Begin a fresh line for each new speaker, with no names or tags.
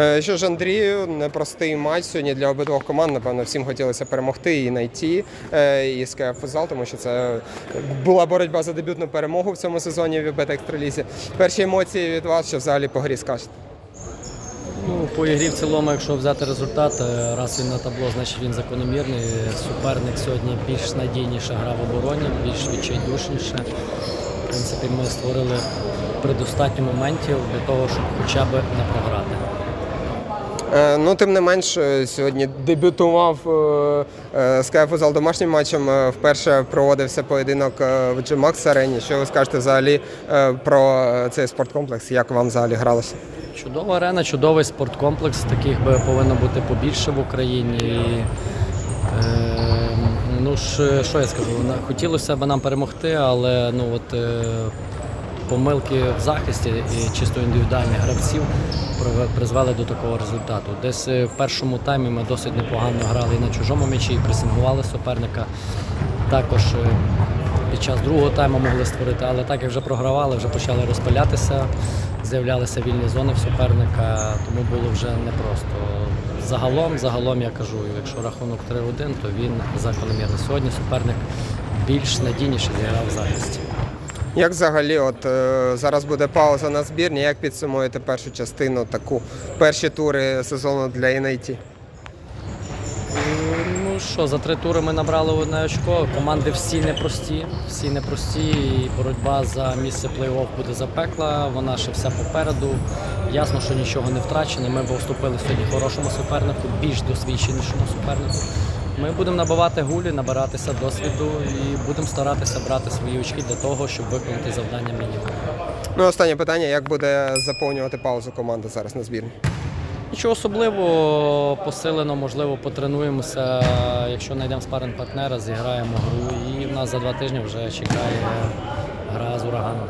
Е, Що ж, Андрію, непростий матч сьогодні для обидвох команд. Напевно, всім хотілося перемогти і знайти і з КФ «Футзал», тому що це була боротьба за дебютну перемогу в цьому сезоні в БТ Екстралізі. Перші емоції від вас, що взагалі по грі скажете?
Ну, по ігрі в цілому, якщо взяти результат, е, раз він на табло, значить він закономірний. Суперник сьогодні більш надійніше грав в обороні, більш відчайдушніше. В принципі, ми створили предостатньо моментів для того, щоб хоча б не програти.
Е, Ну, тим не менш, е, сьогодні дебютував е, КФ домашнім матчем. Вперше проводився поєдинок в Джимакс арені. Що ви скажете взагалі про цей спорткомплекс? Як вам взагалі гралося?
Чудова арена, чудовий спорткомплекс. Таких би повинно бути побільше в Україні. І, е, ну що я скажу? Хотілося б нам перемогти, але ну от е, помилки в захисті і чисто індивідуальних гравців призвели до такого результату. Десь е, в першому таймі ми досить непогано грали і на чужому м'ячі і пресингували суперника. Також е, під час другого тайму могли створити, але так як вже програвали, вже почали розпилятися, з'являлися вільні зони в суперника, тому було вже непросто. Загалом, загалом я кажу, якщо рахунок 3-1, то він закономірний. Сьогодні суперник більш надійніше зіграв в захисті.
Як взагалі, от е, зараз буде пауза на збірні, як підсумуєте першу частину, таку перші тури сезону для NIT?
Ну що, за три тури ми набрали одне очко. Команди всі непрості, всі непрості. І боротьба за місце плей-офф буде запекла. Вона ще вся попереду. Ясно, що нічого не втрачено. Ми поступили сьогодні хорошому супернику, більш досвідченішому супернику. Ми будемо набивати гулі, набиратися досвіду і будемо старатися брати свої очки для того, щоб виконати завдання мінімум.
Ну, останнє питання: як буде заповнювати паузу команда зараз на збірні?
Нічого особливого, посилено, можливо, потренуємося. Якщо знайдемо спаринг партнера, зіграємо гру. І в нас за два тижні вже чекає гра з ураганом.